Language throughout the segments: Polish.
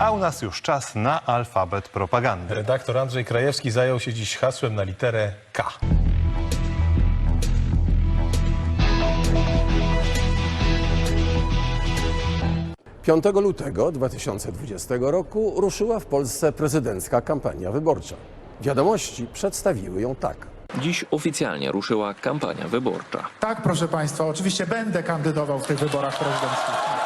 A u nas już czas na alfabet propagandy. Redaktor Andrzej Krajewski zajął się dziś hasłem na literę K. Piątego 5 lutego 2020 roku ruszyła w Polsce prezydencka kampania wyborcza. Wiadomości przedstawiły ją tak. Dziś oficjalnie ruszyła kampania wyborcza. Tak, proszę Państwa, oczywiście będę kandydował w tych wyborach prezydenckich.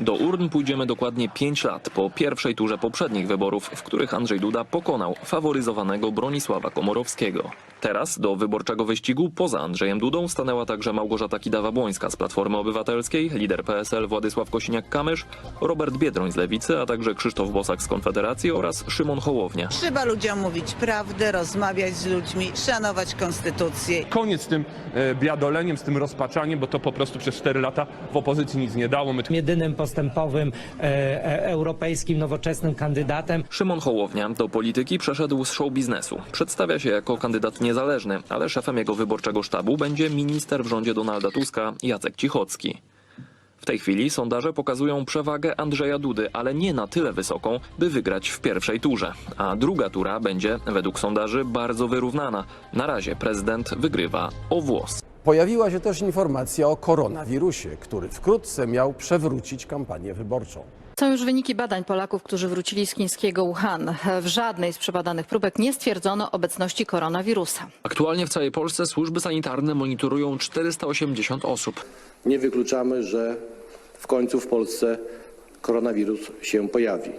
Do urn pójdziemy dokładnie 5 lat po pierwszej turze poprzednich wyborów, w których Andrzej Duda pokonał faworyzowanego Bronisława Komorowskiego. Teraz do wyborczego wyścigu poza Andrzejem Dudą stanęła także Małgorzata Kidawa-Błońska z Platformy Obywatelskiej, lider PSL Władysław Kosiniak-Kamysz, Robert Biedroń z Lewicy, a także Krzysztof Bosak z Konfederacji oraz Szymon Hołownia. Trzeba ludziom mówić prawdę, rozmawiać z ludźmi, szanować konstytucję. koniec z tym e, biadoleniem, z tym rozpaczaniem, bo to po prostu przez 4 lata w opozycji nic nie dało. My jedynym postępowym e, e, europejskim nowoczesnym kandydatem. Szymon Hołownia do polityki przeszedł z show biznesu. Przedstawia się jako kandydat niezależny, ale szefem jego wyborczego sztabu będzie minister w rządzie Donalda Tuska Jacek Cichocki. W tej chwili sondaże pokazują przewagę Andrzeja Dudy, ale nie na tyle wysoką, by wygrać w pierwszej turze. A druga tura będzie, według sondaży, bardzo wyrównana. Na razie prezydent wygrywa o włos. Pojawiła się też informacja o koronawirusie, który wkrótce miał przewrócić kampanię wyborczą. Są już wyniki badań Polaków, którzy wrócili z chińskiego Wuhan. W żadnej z przebadanych próbek nie stwierdzono obecności koronawirusa. Aktualnie w całej Polsce służby sanitarne monitorują 480 osób. Nie wykluczamy, że w końcu w Polsce koronawirus się pojawi.